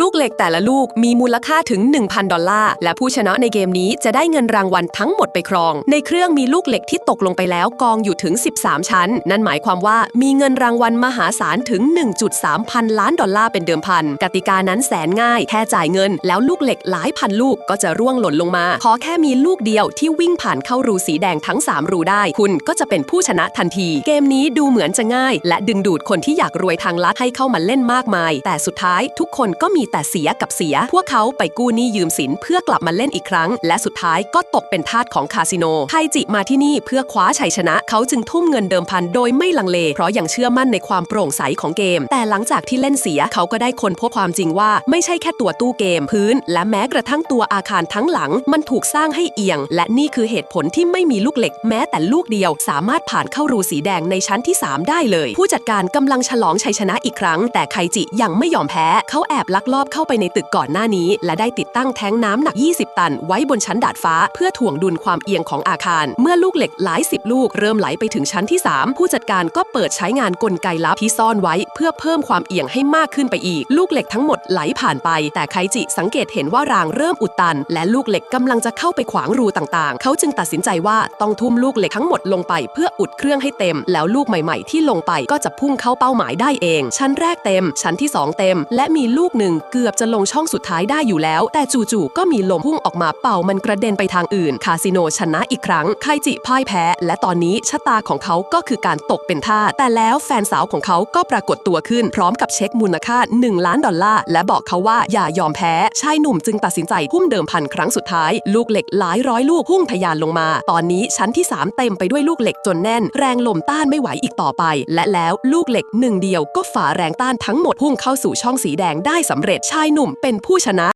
ลูกเหล็กแต่ละลูกมีมูลค่าถึง 1,000 ดอลลาร์ และผู้ชนะในเกมนี้จะได้เงินรางวัลทั้งหมดไปครอง ในเครื่องมีลูกเหล็กที่ตกลงไปแล้วกองอยู่ถึง 13 ชั้น นั่นหมายความว่ามีเงินรางวัลมหาศาลถึง 1.3 พันล้านดอลลาร์เป็นเดิมพัน กติกานั้นแสนง่าย แค่จ่ายเงิน แล้วลูกเหล็กหลายพันลูกก็จะร่วงหล่นลงมา ขอแค่มีลูกเดียวที่วิ่งผ่านเข้ารูสีแดงทั้ง 3 รูได้ คุณก็จะเป็นผู้ชนะทันที เกมนี้ดูเหมือนจะง่าย และดึงดูดคนที่อยากรวยทางลัดให้เข้ามาเล่นมากมาย แต่สุดท้ายทุกคนก็มีแต่เสียกับเสีย พวกเขาไปกู้หนี้ยืมสินเพื่อกลับมาเล่นอีกครั้ง และสุดท้ายก็ตกเป็นทาสของคาสิโนไทจิมาที่นี่เพื่อคว้าชัยชนะ เขาจึงทุ่มเงินเดิมพันโดยไม่ลังเล เพราะยังเชื่อมั่นในความโปร่งใสของเกม แต่หลังจากที่เล่นเสียเขาก็ได้ค้นพบความจริงว่า ไม่ใช่แค่ตัวตู้เกมพื้น และแม้กระทั่งตัวอาคารทั้งหลัง มันถูกสร้างให้เอียง และนี่คือเหตุผลที่ไม่มีลูกเหล็กแม้แต่ลูกเดียว สามารถผ่านเข้ารูสีแดงในชั้นที่ 3 ได้เลย ผู้จัดการกำลังฉลองชัยชนะอีกครั้ง แต่ไคจิยังไม่ยอมแพ้เขาแอบลักลอบเข้าไปในตึกก่อนหน้านี้ และได้ติดตั้งแท้งน้ำหนัก 20 ตัน ไว้บนชั้นดาดฟ้า เพื่อถ่วงดุลความเอียงของอาคาร เมื่อลูกเหล็กหลายสิบลูกเริ่มไหลไปถึงชั้นที่ 3 ผู้จัดการก็เปิดใช้งานกลไกลับที่ซ่อนไว้ เพื่อเพิ่มความเอียงให้มากขึ้นไปอีก ลูกเหล็กทั้งหมดไหลผ่านไป แต่ไคจิสังเกตเห็นว่ารางเริ่มอุดตัน และลูกเหล็กกำลังจะเข้าไปขวางรูต่างๆ เขาจึงตัดสินใจว่าต้องทุ่มลูกเหล็กทั้งหมดลงไป เพื่ออุดเครื่องให้เต็ม แล้วลูกใหม่ ๆ ที่ลงไปก็จะพุ่งเข้าเป้าหมายได้เอง ชั้นแรกเต็ม ชั้นที่สองเต็ม และมีลูกหนึ่งเกือบจะลงช่องสุดท้ายได้อยู่แล้ว แต่จู่ๆก็มีลมพุ่งออกมาเป่ามันกระเด็นไปทางอื่น คาสิโนชนะอีกครั้ง ไคจิพ่ายแพ้ และตอนนี้ชะตาของเขาก็คือการตกเป็นทาสแต่แล้วแฟนสาวของเขาก็ปรากฏตัวขึ้น พร้อมกับเช็คมูลค่า 1 ล้านดอลลาร์และบอกเขาว่าอย่ายอมแพ้ชายหนุ่มจึงตัดสินใจพุ่มเดิมพันครั้งสุดท้าย ลูกเหล็กหลายร้อยลูกพุ่งทะยานลงมา ตอนนี้ชั้นที่ 3 เต็มไปด้วยลูกเหล็กจนแน่น แรงลมต้านไม่ไหวอีกต่อไป และแล้วลูกเหล็กหนึ่งเดียวก็ฝ่าแรงต้านทั้งหมดพุ่งเข้าสู่ช่องสีแดงได้สำเร็จชายหนุ่มเป็นผู้ชนะ